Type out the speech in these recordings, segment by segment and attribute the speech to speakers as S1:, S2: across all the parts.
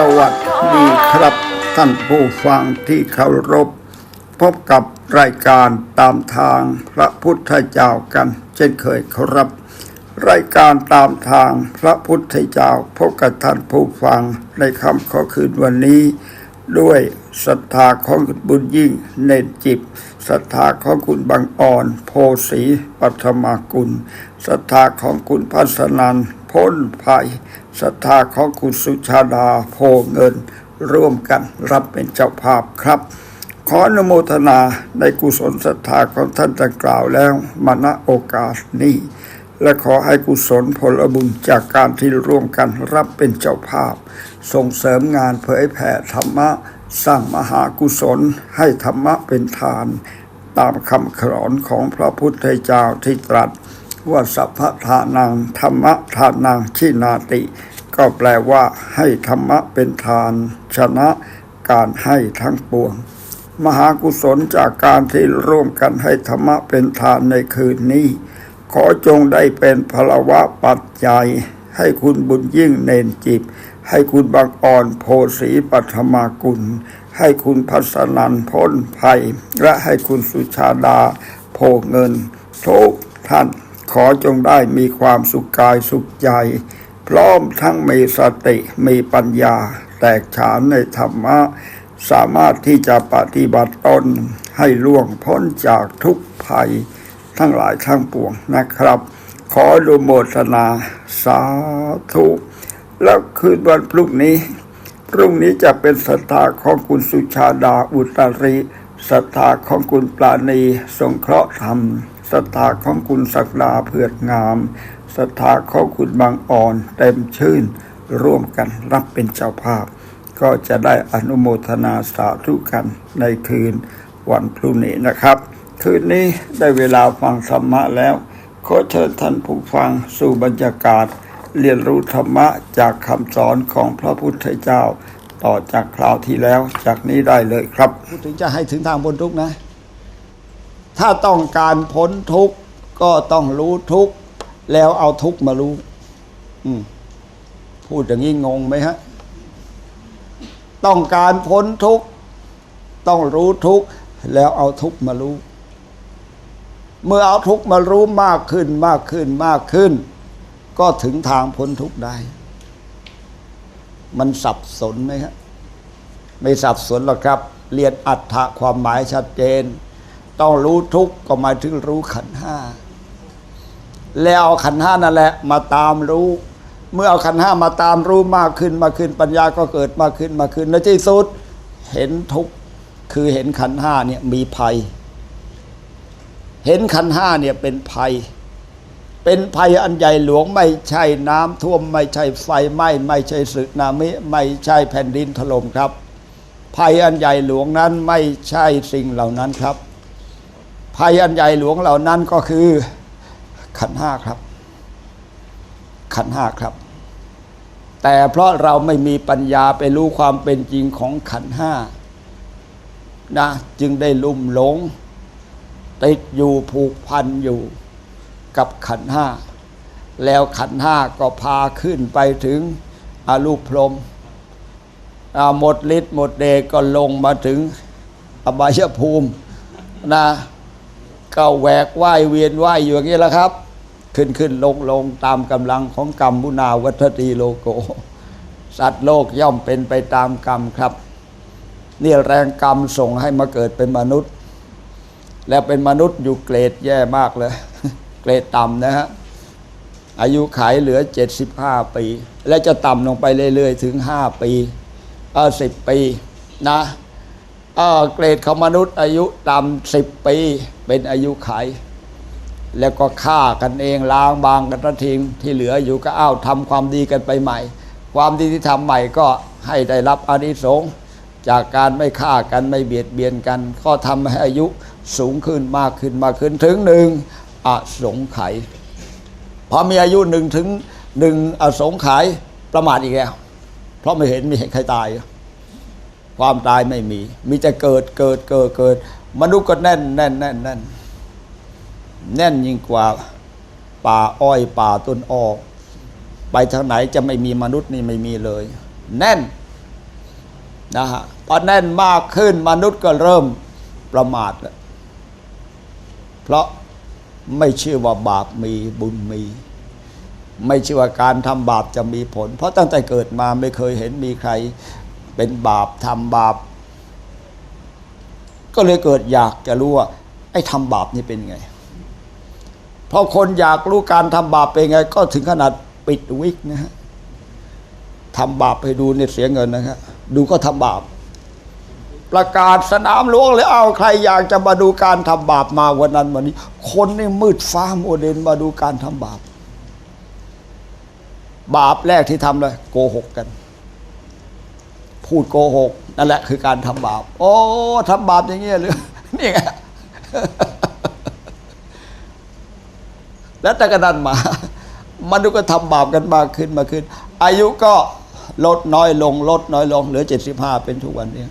S1: สวัสดีครับท่านผู้ฟังที่เคารพ พบกับรายการตามทางพระพุทธเจ้ากัน เช่นเคยครับ รายการตามทางพระพุทธเจ้าพบกับท่านผู้ฟังในค่ำขอคืนวันนี้ ด้วยศรัทธาของคุณบุญยิ่งเนนจิบศรัทธาของคุณบางอ่อน โพสีปัทมากุลศรัทธาของคุณพัสนัน พ้นภัยศรัทธาของคุณสุชาดาโพเงิน ร่วมกันรับเป็นเจ้าภาพครับ ขออนุโมทนาในกุศลศรัทธาของท่านดังกล่าวแล้วมาณโอกาสนี้และขอให้กุศลผลบุญจากการที่ร่วมกันรับเป็นเจ้าภาพ ส่งเสริมงานเผยแผ่ธรรมะ สร้างมหากุศลให้ธรรมะเป็นทาน ตามคำขรอนของพระพุทธเจ้าที่ตรัส ว่าสัพพทานังธรรมทานังชินาติ ก็แปลว่า ให้ธรรมะเป็นทาน ชนะการให้ทั้งปวง มหากุศลจากการที่ร่วมกันให้ธรรมะเป็นทานในคืนนี้ ขอจงได้เป็นพลวะปัจจัย ให้คุณบุญยิ่งเนนจิบ ให้คุณบางอ่อนโพสีปัทมากุล ให้คุณพัสนันพ้นภัย และให้คุณสุชาดาโพเงินทุกท่าน ขอจงได้มีความสุขกายสุขใจ พร้อมทั้งมีสติมีปัญญา แตกฉานในธรรมะ สามารถที่จะปฏิบัติตนให้ล่วงพ้นจากทุกภัย ทั้งหลายทั้งปวงนะครับ ขอดูโมทนาสาธุ แล้วคืนวันพรุ่งนี้พรุ่งนี้จะเป็นศรัทธาของคุณสุชาดาอุตริศรัทธาของคุณปราณีสงเคราะห์ธรรม ศรัทธาของคุณศักดาเผือดงามศรัทธาของคุณบางอ่อนเต็มชื่น ร่วมกันรับเป็นเจ้าภาพ ก็จะได้อนุโมทนาสาธุกันในคืนวันพรุ่งนี้นะครับ คืนนี้ได้เวลาฟังธรรมะแล้ว ขอเชิญท่านผู้ฟังสู่บรรยากาศ เรียนรู้ธรรมะจากคำสอนของพระพุทธเจ้า ต่อจากคราวที่แล้วจากนี้ได้เลยครับ
S2: พูดถึงจะให้ถึงทางพ้นทุกนะ ถ้าต้องการพ้นทุกข์ก็ต้องรู้ทุกข์แล้วเอาทุกข์มารู้ อืมพูดอย่างนี้งงไหมฮะ ต้องการพ้นทุกข์ต้องรู้ทุกข์แล้วเอาทุกข์มารู้ เมื่อเอาทุกข์มารู้มากขึ้นมากขึ้นมากขึ้น ก็ถึงทางพ้นทุกข์ได้ มันสับสนไหมครับไม่สับสนหรอกครับ เรียนอัฏฐะความหมายชัดเจน ต้องรู้ทุกข์ก็หมายถึงรู้ขันห้าแล้วเอาขันห้านั่นแหละ มาตามรู้ เมื่อเอาขันห้ามาตามรู้มากขึ้นมากขึ้นปัญญาก็เกิดมากขึ้นมากขึ้นในที่สุดเห็นทุกข์คือเห็นขันห้าเนี่ยมีภัย เห็นขันห้าเนี่ยเป็นภัย เป็นภัยอันใหญ่หลวงไม่ใช่น้ำท่วมไม่ใช่ไฟไหม้ไม่ใช่สึนามิไม่ใช่แผ่นดินถล่มครับ ภัยอันใหญ่หลวงนั้นไม่ใช่สิ่งเหล่านั้นครับ ภัยอันใหญ่หลวงเหล่านั้นก็คือขันห้าครับ ขันห้าครับ แต่เพราะเราไม่มีปัญญาไปรู้ความเป็นจริงของขันห้านะจึงได้ลุ่มหลง ติดอยู่ผูกพันอยู่กับขันห้า แล้วขันห้าก็พาขึ้นไปถึงอรูปพรมหมดฤทธิ์หมดเดชก็ลงมาถึงอบายภูมินะ ก็แหวกว่ายเวียนว่ายอยู่อย่างนี้แหละครับ ขึ้นขึ้นลงลงตามกำลังของกรรมมุนาวัฏตีโลโก สัตว์โลกย่อมเป็นไปตามกรรมครับ นี่แรงกรรมส่งให้มาเกิดเป็นมนุษย์ แล้วเป็นมนุษย์อยู่เกรดแย่มากเลย เกรดต่ำนะฮะอายุขายเหลือ 75 ปี และจะต่ำลงไปเรื่อยๆ ถึง 5 ปีเออสิปีนะ เกรดของมนุษย์อายุต่ำ10ปี เป็นอายุไข แล้วก็ฆ่ากันเองล้างบางกันทิ้งที่เหลืออยู่ก็อ้าวทำความดีกันไปใหม่ ความดีที่ทำใหม่ก็ให้ได้รับอานิสงส์จากการไม่ฆ่ากันไม่เบียดเบียนกัน ก็ทำให้อายุสูงขึ้นมากขึ้นมากขึ้นถึงหนึ่งอสงไขยพอมีอายุหนึ่งถึงหนึ่งอสงไขยประมาทอีกแล้ว เพราะไม่เห็นม่เห็นใครตาย ความตายไม่มี มีแต่เกิดเกิดเกิดเกิด มนุษย์ก็แน่นแน่นแน่นแน่นแน่นยิ่งกว่าป่าอ้อยป่าต้นออก ไปทางไหนจะไม่มีมนุษย์นี่ไม่มีเลย แน่นนะฮะพอแน่นมากขึ้นมนุษย์ก็เริ่มประมาทแล้วเพราะไม่เชื่อว่าบาปมีบุญมี ไม่เชื่อว่าการทำบาปจะมีผล เพราะตั้งแต่เกิดมาไม่เคยเห็นมีใคร เป็นบาปทำบาป ก็เลยเกิดอยากจะรู้ว่า ไอ้ทำบาปนี่เป็นไงเพราะคนอยากรู้การทำบาปเป็นไง ก็ถึงขนาดปิดวิกนะฮะทำบาปให้ดูเนี่ยเสียเงินนะครับดูก็ทำบาป ประกาศสนามหลวงเลยเอาใครอยากจะมาดูการทำบาปมาวันนั้นวันนี้ คนนี่มืดฟ้าโมเดลมาดูการทำบาป บาปแรกที่ทำเลยโกหกกัน พูดโกหกนั่นแหละคือการทำบาป โอ้ทำบาปอย่างเงี้ยหรือนี่ไงแล้วแต่กระนั้นมามันก็ทำบาปกันมากขึ้นมาขึ้น อายุก็ลดน้อยลง ลดน้อยลง เหลือเจ็ดสิบห้าเป็นทุกวันนี้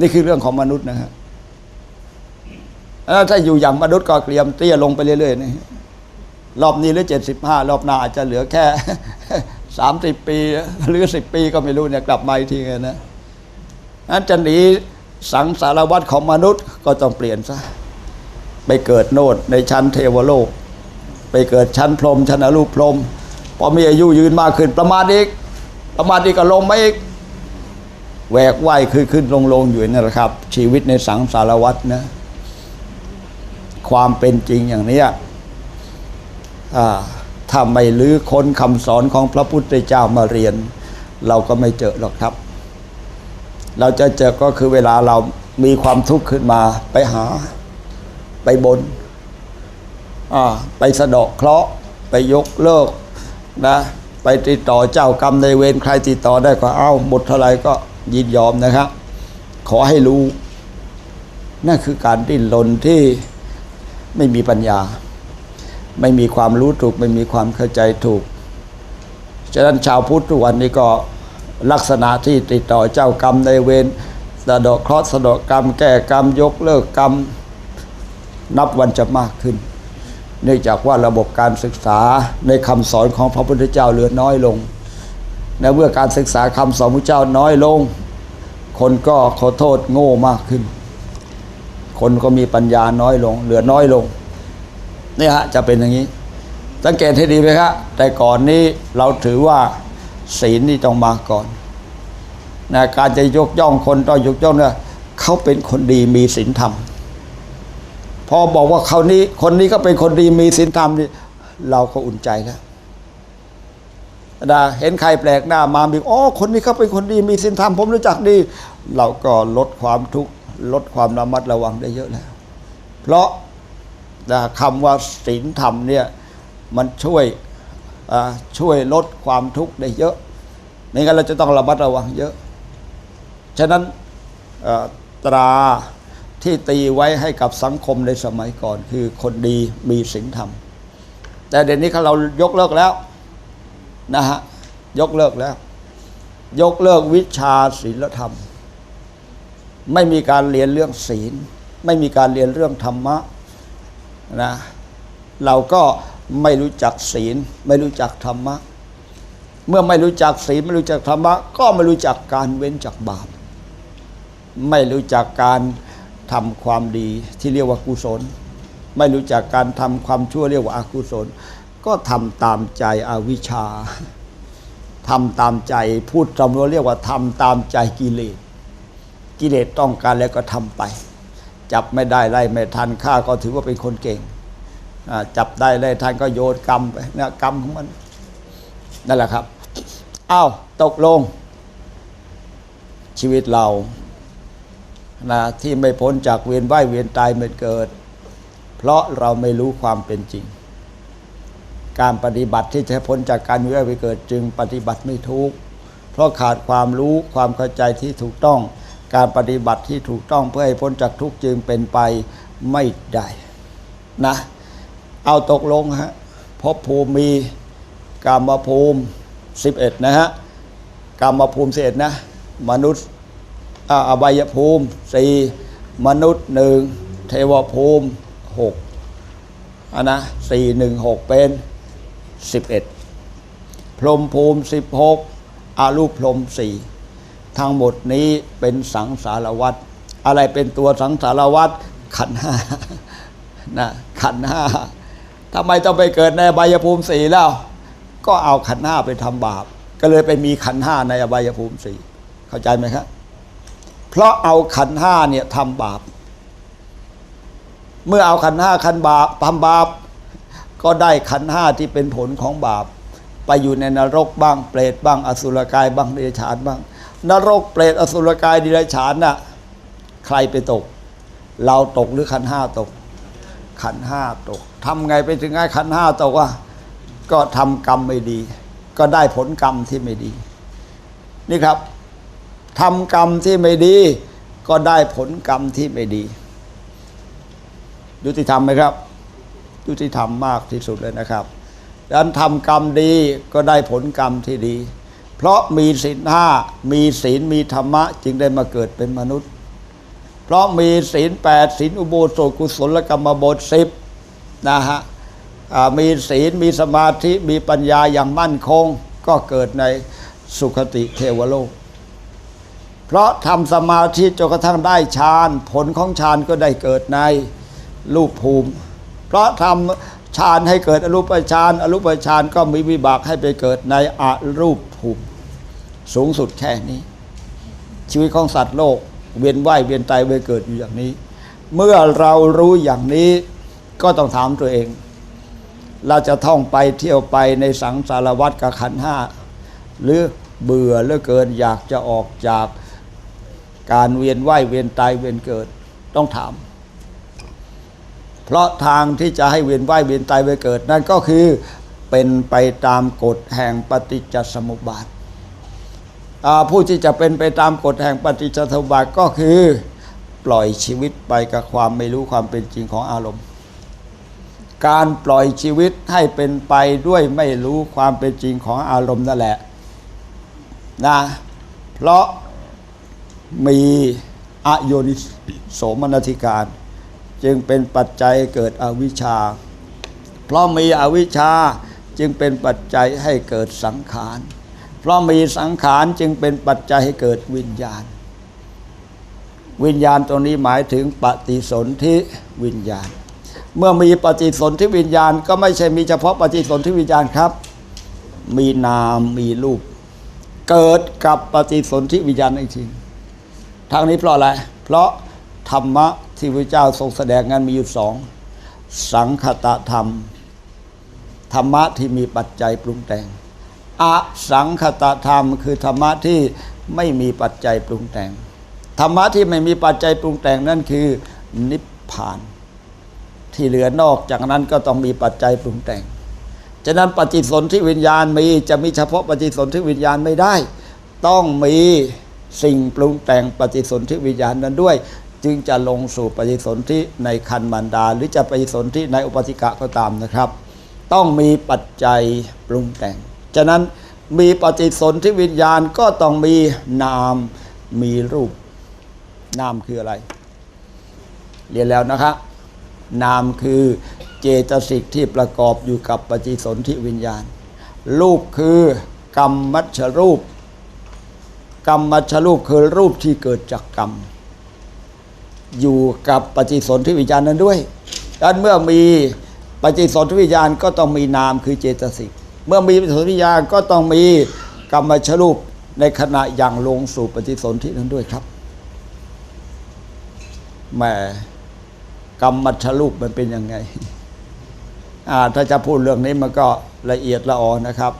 S2: นี่คือเรื่องของมนุษย์นะฮะแล้วถ้าอยู่อย่างมนุษย์ก็เกลียมเตี้ยลงไปเรื่อยๆนี่รอบนี้เหลือเจ็ดสิบห้ารอบหน้าอาจจะเหลือแค่ สามสิบปี หรือสิบปีก็ไม่รู้เนี่ยกลับมาอีกทีไงนะนั้นจะหนีสังสารวัตรของมนุษย์ก็ต้องเปลี่ยนซะไปเกิดโน่นในชั้นเทวโลก ไปเกิดชั้นพรหมชั้นอรูปพรหมพอมีอายุยืนมากขึ้นประมาทอีก ประมาทอีกก็ลงมาอีกแหวกว่ายขึ้นขึ้นลงลงอยู่นั่นแหละครับ ชีวิตในสังสารวัตรนะ ความเป็นจริงอย่างนี้อ่า ถ้าไม่ลื้อค้นคำสอนของพระพุทธเจ้ามาเรียน เราก็ไม่เจอหรอกครับ เราจะเจอก็คือเวลาเรามีความทุกข์ขึ้นมาไปหา ไปบนอ่าไปสะเดาะเคราะห์ไปยกเลิกนะไปติดต่อเจ้ากรรมในเวรใครติดต่อได้ก็เอาหมดเท่าไหรก็ยินยอมนะครับ ขอให้รู้ นั่นคือการดิ้นรนที่ไม่มีปัญญา ไม่มีความรู้ถูก ไม่มีความเข้าใจถูก ฉะนั้นชาวพุทธทุกวันนี้ก็ลักษณะที่ติดต่อเจ้ากรรมในเวรสะดาะเคราะห์สะดาะกรรม แก้กรรมยกเลิกกรรมนับวันจะมากขึ้น เนื่องจากว่าระบบการศึกษาในคำสอนของพระพุทธเจ้าเหลือน้อยลงและเมื่อการศึกษาคำสอนพระเจ้าน้อยลง คนก็ขอโทษโง่มากขึ้น คนก็มีปัญญาน้อยลง เหลือน้อยลง นี่ฮะจะเป็นอย่างนี้ สังเกตให้ดีไหมครับแต่ก่อนนี้เราถือว่าศีลนี่ต้องมาก่อนนะการจะยกย่องคนต้องยกย่องเนี่ยเขาเป็นคนดีมีศีลธรรม พอบอกว่าเขานี้คนนี้ก็เป็นคนดีมีศีลธรรมนี่เราก็อุ่นใจแล้วนะเห็นใครแปลกหน้ามาบีอ๋อคนนี้เขาเป็นคนดีมีศีลธรรมผมรู้จักดี เราก็ลดความทุกข์ลดความระมัดระวังได้เยอะแล้ว เพราะ คำว่าศีลธรรมเนี่ยมันช่วยช่วยลดความทุกข์ได้เยอะไม่งั้นเราจะต้องระมัดระวังเยอะ ฉะนั้นตราที่ตีไว้ให้กับสังคมในสมัยก่อน คือคนดีมีศีลธรรม แต่เดี๋ยวนี้เรายกเลิกแล้วนะฮะยกเลิกแล้ว ยกเลิกวิชาศีลธรรม ไม่มีการเรียนเรื่องศีล ไม่มีการเรียนเรื่องธรรมะ นะเราก็ไม่รู้จักศีล ไม่รู้จักธรรมะ เมื่อไม่รู้จักศีลไม่รู้จักธรรมะ ก็ไม่รู้จักการเว้นจากบาป ไม่รู้จักการทำความดีที่เรียกว่ากุศล ไม่รู้จักการทำความชั่วเรียกว่าอากุศล ก็ทำตามใจอวิชชาทำตามใจพูดจำนวนเรียกว่าทำตามใจกิเลส กิเลสต้องการแล้วก็ทำไป จับไม่ได้ไล่ไม่ทันฆ่าก็ถือว่าเป็นคนเก่งจับได้ไล่ทันก็โยนกรรมไปนี่ยกรรมของมันนั่นแหละครับอ้าวตกลง ชีวิตเรานะที่ไม่พ้นจากเวียนว่ายเวียนตายไม่เกิด เพราะเราไม่รู้ความเป็นจริง การปฏิบัติที่จะพ้นจากการเวียนว่ายเกิดจึงปฏิบัติไม่ถูกเพราะขาดความรู้ความเข้าใจที่ถูกต้อง การปฏิบัติที่ถูกต้องเพื่อให้พ้นจากทุกข์จึงเป็นไปไม่ได้นะ เอาตกลงฮะภพภูมิมีกามภูมิ 11 นะฮะกามภูมิ11นะ มนุษย์อบายภูมิ 4 มนุษย์หนึ่งเทวภูมิ6อันนะ4 1 6 เป็น 11 พรหมภูมิ 16อารูปพรหม4 ทั้งหมดนี้เป็นสังสารวัตรอะไรเป็นตัวสังสารวัตรขันห้านะขันห้าทำไมต้องไปเกิดในอบายภูมิสี่แล้วก็เอาขันห้าไปทำบาป ก็เลยไปมีขันห้าในอบายภูมิสี่เข้าใจไหมครับเพราะเอาขันห้าเนี่ยทำบาป เมื่อเอาขันห้าขันบาปทำบาป ก็ได้ขันห้าที่เป็นผลของบาป ไปอยู่ในนรกบ้างเปรตบ้าง อสุรกายบ้างเดรัจฉานบ้าง นรกเปรตอสุรกายเดรัจฉานน่ะใครไปตก เราตกหรือขันห้าตก ขันห้าตกทำไงไปถึงไอ้ขันห้าตกว่าก็ทำกรรมไม่ดี ก็ได้ผลกรรมที่ไม่ดี นี่ครับทำกรรมที่ไม่ดี ก็ได้ผลกรรมที่ไม่ดี ยุติธรรมไหมครับ ยุติธรรมมากที่สุดเลยนะครับดังนั้นทำกรรมดีก็ได้ผลกรรมที่ดี เพราะมีศีลห้ามีศีลมีธรรมะจึงได้มาเกิดเป็นมนุษย์ เพราะมีศีลแปดศีลอุโบสถกุศลกรรมบทสิบนะฮะมีศีลมีสมาธิมีปัญญาอย่างมั่นคงก็เกิดในสุคติเทวโลก เพราะทำสมาธิจนกระทั่งได้ฌานผลของฌานก็ได้เกิดในรูปภูมิ เพราะทำฌานให้เกิดอรูปฌานอรูปฌานก็มีวิบากให้ไปเกิดในอรูป ภูมิ สูงสุดแค่นี้ ชีวิตของสัตว์โลก เวียนว่ายเวียนตายเวียนเกิดอยู่อย่างนี้ เมื่อเรารู้อย่างนี้ก็ต้องถามตัวเอง เราจะท่องไปเที่ยวไปในสังสารวัฏกับขันห้าหรือเบื่อเหลือเกินอยากจะออกจากการเวียนว่ายเวียนตายเวียนเกิดต้องถาม เพราะทางที่จะให้เวียนว่ายเวียนตายเวียนเกิด นั่นก็คือ เป็นไปตามกฎแห่งปฏิจจสมุปบาทผู้ที่จะเป็นไปตามกฎแห่งปฏิจจสมุปบาทก็คือปล่อยชีวิตไปกับความไม่รู้ความเป็นจริงของอารมณ์ การปล่อยชีวิตให้เป็นไปด้วยไม่รู้ความเป็นจริงของอารมณ์นั่นแหละนะเพราะมีอโยนิโสมนสิการ จึงเป็นปัจจัยเกิดอวิชชา เพราะมีอวิชชา จึงเป็นปัจจัยให้เกิดสังขาร เพราะมีสังขารจึงเป็นปัจจัยให้เกิดวิญญาณ วิญญาณตรงนี้หมายถึงปฏิสนธิวิญญาณ เมื่อมีปฏิสนธิวิญญาณ ก็ไม่ใช่มีเฉพาะปฏิสนธิวิญญาณครับ มีนามมีรูป เกิดกับปฏิสนธิวิญญาณอีกทีทางนี้เพราะอะไร เพราะธรรมะที่พระเจ้าทรงแสดงนั้นมีอยู่สองสังคตธรรม ธรรมะที่มีปัจจัยปรุงแต่ง อสังคตธรรม คือธรรมะที่ไม่มีปัจจัยปรุงแต่ง ธรรมะที่ไม่มีปัจจัยปรุงแต่งนั่นคือนิพพาน ที่เหลือนอกจากนั้นก็ต้องมีปัจจัยปรุงแต่ง ฉะนั้นปฏิสนธิวิญญาณมีจะมีเฉพาะปฏิสนธิวิญญาณไม่ได้ ต้องมีสิ่งปรุงแต่งปฏิสนธิวิญญาณนั้นด้วย จึงจะลงสู่ปฏิสนธิในคันมารดา หรือจะปฏิสนธิในอุปติกะก็ตามนะครับ ต้องมีปัจจัยปรุงแต่ง ฉะนั้นมีปฏิสนธิวิญญาณก็ต้องมีนามมีรูป นามคืออะไร เรียนแล้วนะครับนามคือเจตสิกที่ประกอบอยู่กับปฏิสนธิวิญญาณ รูปคือกรรมมัชรูป กรรมมัชรูปคือรูปที่เกิดจากกรรม อยู่กับปฏิสนธิวิญญาณนั้นด้วยดังนั้นเมื่อมี ปฏิสนธิวิญญาณก็ต้องมีนามคือเจตสิก เมื่อมีปฏิสนธิวิญญาณก็ต้องมีกรรมชรูปในขณะอย่างลงสู่ปฏิสนธินั้นด้วยครับแหมกรรมัชรูปมันเป็นยังไงอ่าถ้าจะพูดเรื่องนี้มันก็ละเอียดละออนะครับ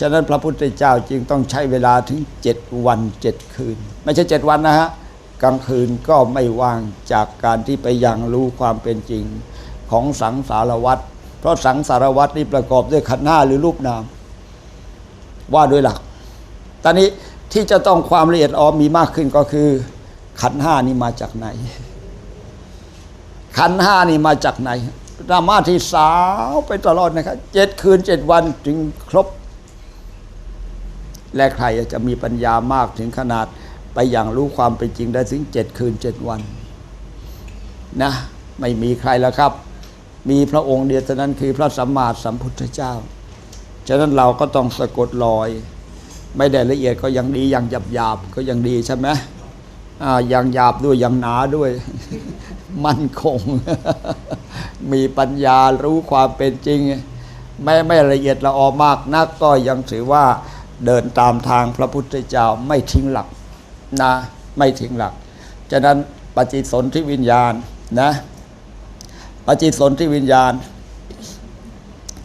S2: ฉะนั้นพระพุทธเจ้าจึงต้องใช้เวลาถึงเจ็ดวันเจ็ดคืน ไม่ใช่เจ็ดวันนะฮะกลางคืนก็ไม่ว่างจากการที่ไปยังรู้ความเป็นจริง ของสังสารวัตรเพราะสังสารวัตรนี่ประกอบด้วยขันธ์ห้าหรือรูปนาม ว่าโดยหลัก ตอนนี้ที่จะต้องความละเอียดออนมีมากขึ้นก็คือ ขันธ์ห้านี่มาจากไหน ขันธ์ห้านี่มาจากไหนธรรมะที่สาวไปตลอดนะครับเจ็ดคืนเจ็ดวันจึงครบ และใครจะมีปัญญามากถึงขนาดไปอย่างรู้ความเป็นจริงได้ถึงเจ็ดคืนเจ็ดวัน นะ ไม่มีใครแล้วครับ มีพระองค์เดียวเท่านั้นคือพระสัมมาสัมพุทธเจ้า ฉะนั้นเราก็ต้องสะกดรอย ไม่ได้ละเอียดก็ยังดียังหยาบหยาบๆก็ยังดีใช่ไหมอ่ายังหยาบด้วยยังหนาด้วย มั่นคง มีปัญญารู้ความเป็นจริง ไม่ไม่ละเอียดละออมากนักก็ยังถือว่าเดินตามทางพระพุทธเจ้าไม่ทิ้งหลักนะไม่ทิ้งหลัก ฉะนั้นปฏิสนธิวิญญาณนะ ปฏิสนธิวิญญาณ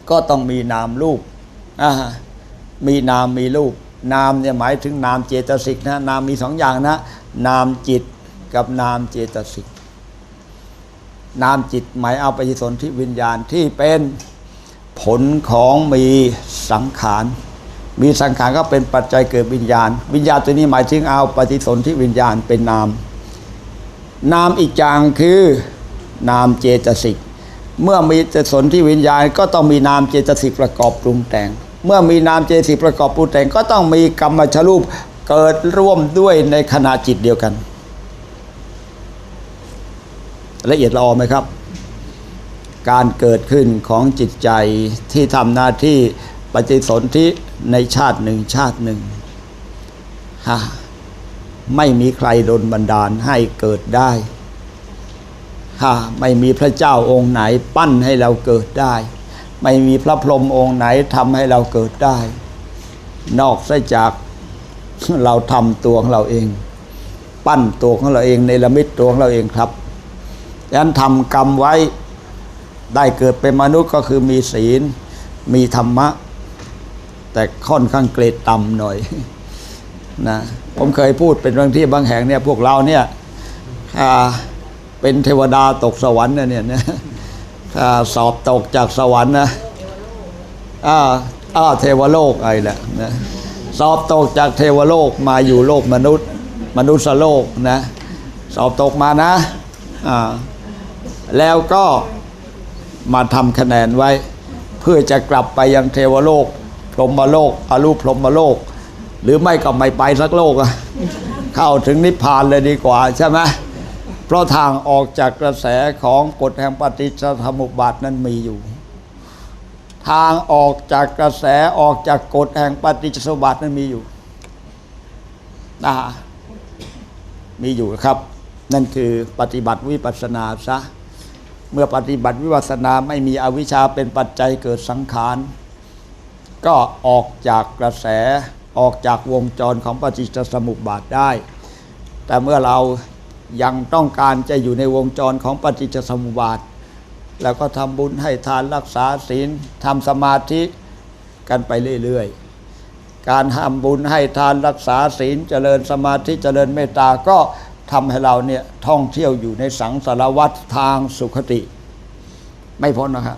S2: ก็ต้องมีนามรูปมีนามมีรูป นามเนี่ยหมายถึงนามเจตสิกนะนามมีสองอย่างนะ นามจิตกับนามเจตสิก นามจิตหมายเอาปฏิสนธิวิญญาณที่เป็นผลของมีสังขาร มีสังขารก็เป็นปัจจัยเกิดวิญญาณ วิญญาณตัวนี้หมายถึงเอาปฏิสนธิวิญญาณเป็นนาม นามอีกอย่างคือ นามเจตสิก เมื่อมีเจตสนที่วิญญาณก็ต้องมีนามเจตสิกประกอบปรุงแต่ง เมื่อมีนามเจตสิกประกอบปรุงแต่ง ก็ต้องมีกรรมชรูปเกิดร่วมด้วยในขณะจิตเดียวกัน ละเอียดละออไหมครับ การเกิดขึ้นของจิตใจที่ทำหน้าที่ปฏิสนธิในชาติหนึ่งชาติหนึ่งฮะไม่มีใครดนบันดาลให้เกิดได้ ไม่มีพระเจ้าองค์ไหนปั้นให้เราเกิดได้ ไม่มีพระพรหมองค์ไหนทำให้เราเกิดได้ นอกจากเราทำตัวของเราเอง ปั้นตัวของเราเองในละมิตตัวของเราเองครับดังนั้นทำกรรมไว้ได้เกิดเป็นมนุษย์ก็คือมีศีล มีธรรมะ แต่ค่อนข้างเกรดต่ำหน่อยนะผมเคยพูดเป็นบางที่บางแห่งเนี่ยพวกเราเนี่ยอ่า เป็นเทวดาตกสวรรค์นะเนี่ยนะสอบตกจากสวรรค์นะอ้าอ้าเทวโลกไอ้แหละนะสอบตกจากเทวโลกมาอยู่โลกมนุษย์ มนุษย์โลกนะสอบตกมานะอ่าแล้วก็มาทำคะแนนไว้ เพื่อจะกลับไปยังเทวโลก พรหมโลกอรูปพรหมโลก หรือไม่ก็ไม่ไปสักโลกอะเข้าถึงนิพพานเลยดีกว่าใช่ไหม เพราะทางออกจากกระแสของกฎแห่งปฏิจจสมุปบาทนั้นมีอยู่ ทางออกจากกระแสออกจากกฎแห่งปฏิจจสมุปบาทนั้นมีอยู่นะมีอยู่ครับ นั่นคือปฏิบัติวิปัสสนาซะเมื่อปฏิบัติวิปัสสนาไม่มีอวิชชาเป็นปัจจัยเกิดสังขารก็ออกจากกระแสออกจากวงจรของปฏิจจสมุปบาทได้ แต่เมื่อเรา ยังต้องการจะอยู่ในวงจรของปฏิจจสมุปบาท แล้วก็ทำบุญให้ทานรักษาศีลทำสมาธิกันไปเรื่อยๆ การทำบุญให้ทานรักษาศีลเจริญสมาธิเจริญเมตตาก็ทำให้เราเนี่ยท่องเที่ยวอยู่ในสังสารวัฏทางสุขติ ไม่พ้นนะครับ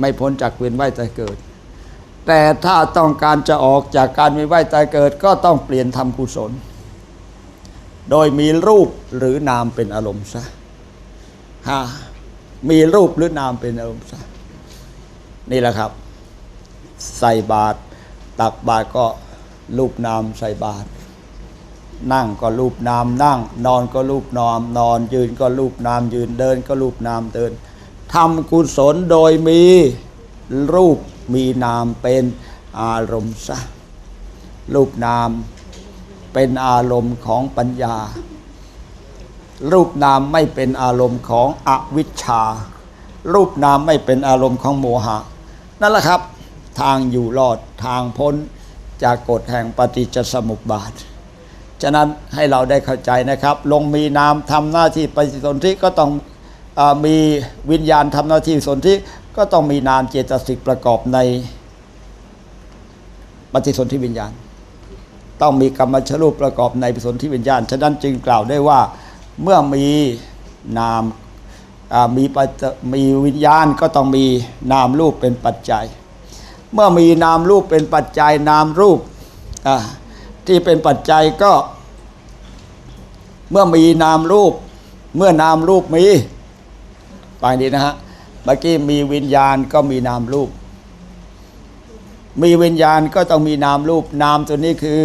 S2: ไม่พ้นจากเวียนว่ายตายเกิด แต่ถ้าต้องการจะออกจากการมียนว่ายตายเกิด ก็ต้องเปลี่ยนทำกุศล โดยมีรูปหรือนามเป็นอารมณ์ซะฮะมีรูปหรือนามเป็นอารมณ์ซะนี่แหละครับ ใส่บาตรตักบาตรก็รูปนามใส่บาตรนั่งก็รูปนามนั่ง นอนก็รูปนามนอนยืนก็รูปนามยืนเดินก็รูปนามเดินทำกุศลโดยมีรูปมีนามเป็นอารมณ์ซะรูปนาม เป็นอารมณ์ของปัญญา รูปนามไม่เป็นอารมณ์ของอวิชชา รูปนามไม่เป็นอารมณ์ของโมหะ นั่นแหละครับ ทางอยู่รอดทางพ้นจากกฎแห่งปฏิจจสมุปบาท ฉะนั้นให้เราได้เข้าใจนะครับ ลงมีนามทำหน้าที่ปฏิสนธิก็ต้องออมีวิญญาณทำหน้าที่สนธิก็ต้องมีนามเจตสิกประกอบในปฏิสนธิวิญญาณ ต้องมีกรรมชรูปประกอบในปสนธิวิญญาณ ฉะนั้นจึงกล่าวได้ว่าเมื่อมีนามมีมีวิญญาณก็ต้องมีนามรูปเป็นปัจจัย เมื่อมีนามรูปเป็นปัจจัยนามรูปที่เป็นปัจจัยก็เมื่อมีนามรูป เมื่อนามรูปมีฟังดีนะฮะเมื่อกี้มีวิญญาณก็มีนามรูป มีวิญญาณก็ต้องมีนามรูปนามตัวนี้คือ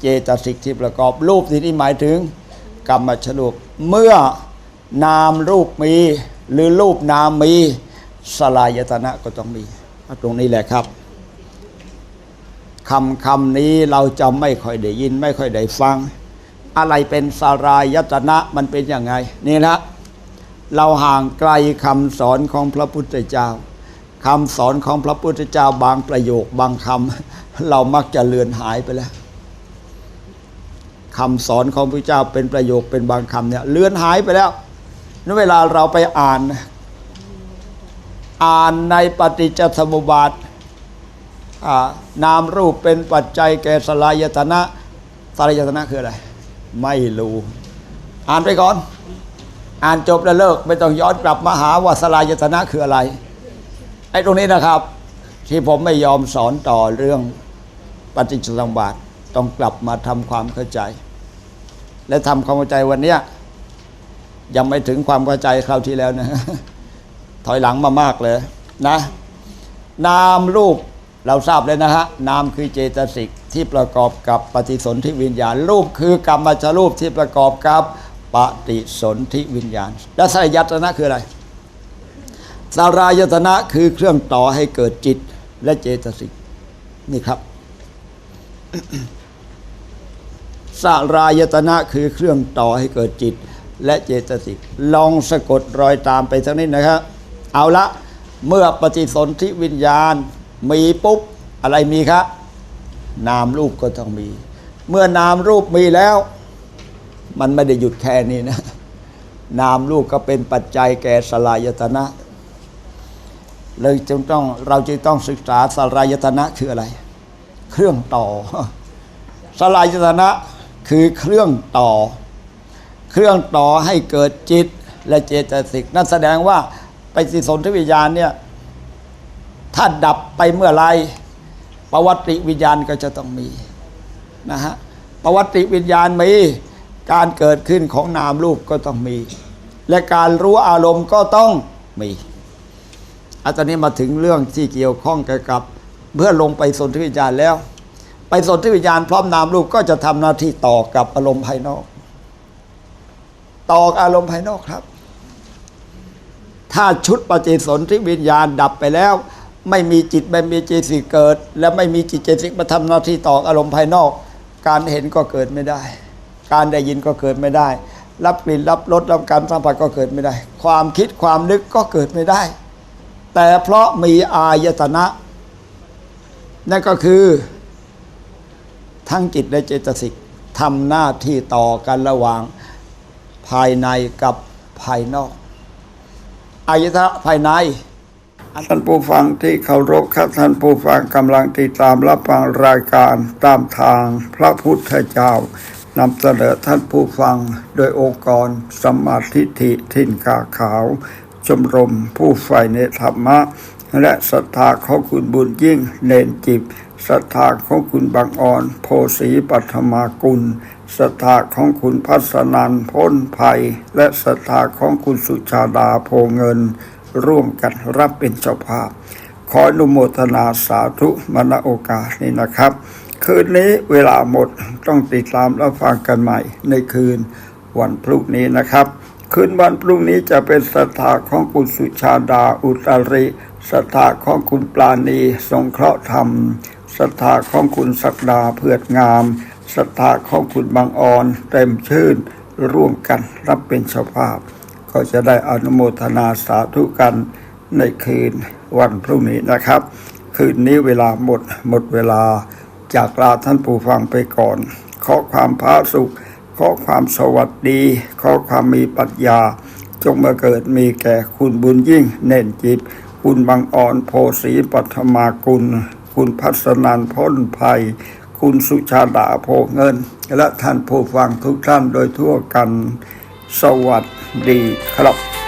S2: เจตสิกที่ประกอบรูปที่นี่หมายถึง กรรมฉลุกเมื่อนามรูปมี หรือรูปนามมีสลายตนะก็ต้องมีตรงนี้แหละครับคำคำนี้เราจะไม่ค่อยได้ยิน ไม่ค่อยได้ฟัง อะไรเป็นสารายตนะมันเป็นยังไง นี่นะเราห่างไกลคำสอนของพระพุทธเจ้า คำสอนของพระพุทธเจ้าบางประโยคบางคำเรามักจะเลือนหายไปแล้วคำสอนของพระเจ้าเป็นประโยคเป็นบางคำเนี่ยเลือนหายไปแล้วนั้นเวลาเราไปอ่าน อ่านในปฏิจจสมุปบาทนามรูปเป็นปัจจัยแก่สลายตนะสลายตนะคืออะไร ไม่รู้ อ่านไปก่อน อ่านจบแล้วเลิก ไม่ต้องย้อนกลับมาหาว่าสลายตนะคืออะไร ไอ้ตรงนี้นะครับ ที่ผมไม่ยอมสอนต่อเรื่องปฏิจจสมุปบาทต้องกลับมาทำความเข้าใจ และทำความเข้าใจวันนี้ยังไม่ถึงความเข้าใจคราวที่แล้วนะ ถอยหลังมามากเลยนะ นามรูปเราทราบเลยนะฮะ นามคือเจตสิกที่ประกอบกับปฏิสนธิวิญญาณ รูปคือกรรมชรูปที่ประกอบกับปฏิสนธิวิญญาณ และสายตนะคืออะไร สารายตนะคือเครื่องต่อให้เกิดจิตและเจตสิกนี่ครับสารายตนะคือเครื่องต่อให้เกิดจิต และเจตสิกลองสะกดรอยตามไปสักนิดนะครับเอาละเมื่อปฏิสนธิวิญญาณมีปุ๊บอะไรมีครับนามรูปก็ต้องมี เมื่อนามรูปมีแล้ว มันไม่ได้หยุดแค่นี้นะ นามรูปก็เป็นปัจจัยแก่สลายตนะ เลยจึงต้องเราจึงต้องศึกษาสลายตนะคืออะไร เครื่องต่อสลายตนะคือเครื่องต่อ เครื่องต่อให้เกิดจิตและเจตสิกนั่นแสดงว่าไปสิสนธิวิญญาณเนี่ยถ้าดับไปเมื่อไรประวัติวิญญาณก็จะต้องมีนะฮะประวัติวิญญาณมีการเกิดขึ้นของนามรูปก็ต้องมี และการรู้อารมณ์ก็ต้องมี อาตอนนี้มาถึงเรื่องที่เกี่ยวข้องกับเมื่อลงไปสนธิวิญญาณแล้ว ไปสนธิวิญญาณพร้อมนามรูปก็จะทำหน้าที่ต่อกับอารมณ์ภายนอก ต่อกอารมณ์ภายนอกครับ ถ้าชุดปฏิสนธิวิญญาณดับไปแล้ว ไม่มีจิตไม่มีเจตสิกเกิด และไม่มีจิตเจตสิกมาทำหน้าที่ต่ออารมณ์ภายนอก การเห็นก็เกิดไม่ได้ การได้ยินก็เกิดไม่ได้ รับกลิ่นรับรสรับการสัมผัสก็เกิดไม่ได้ ความคิดความนึกก็เกิดไม่ได้ แต่เพราะมีอายตนะ นั่นก็คือ ทั้งจิตและเจตสิกทำหน้าที่ต่อกันระหว่างภายในกับภายนอกอายตนะภายใน
S1: ท่านผู้ฟังที่เคารพครับท่านผู้ฟังกำลังติดตามรับฟังรายการตามทางพระพุทธเจ้านำเสนอท่านผู้ฟังโดยองค์กรสมมาธิฐิทินกาขาว ชมรม ผู้ใฝ่ในธรรมะ และศรัทธาของคุณบุญยิ่งเนนจิบศรัทธาของคุณบางอ่อน โพสีปัทมากุลศรัทธาของคุณพัสนันพ้นภัย และศรัทธาของคุณสุชาดาโพเงิน ร่วมกันรับเป็นเจ้าภาพ ขออนุโมทนาสาธุมณโอกาสนี้นะครับ คืนนี้เวลาหมดต้องติดตามรับฟังกันใหม่ในคืนวันพรุ่งนี้นะครับ คืนวันพรุ่งนี้จะเป็นศรัทธาของคุณสุชาดาอุตริศรัทธาของคุณปลาณีสงเคราะห์ธรรมศรัทธาของคุณศักดาเพื่องามศรัทธาของคุณบางออนเต็มชื่นร่วมกันรับเป็นเจ้าภาพ ก็จะได้อนุโมทนาสาธุกันในคืนวันพรุ่งนี้นะครับ คืนนี้เวลาหมดหมดเวลาจากลาท่านผู้ฟังไปก่อน ขอความพาสุข ขอความสวัสดี ขอความมีปัญญา จงมาเกิดมีแก่คุณบุญยิ่ง เน่นจิต คุณบางอ่อนโพสีปัทมากุล คุณพัฒนานพ้นภัย คุณสุชาดาโพเงิน และท่านผู้ฟังทุกท่านโดยทั่วกัน สวัสดีครับ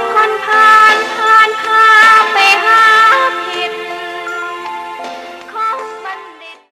S3: คนผ่านผ่านผ่าไป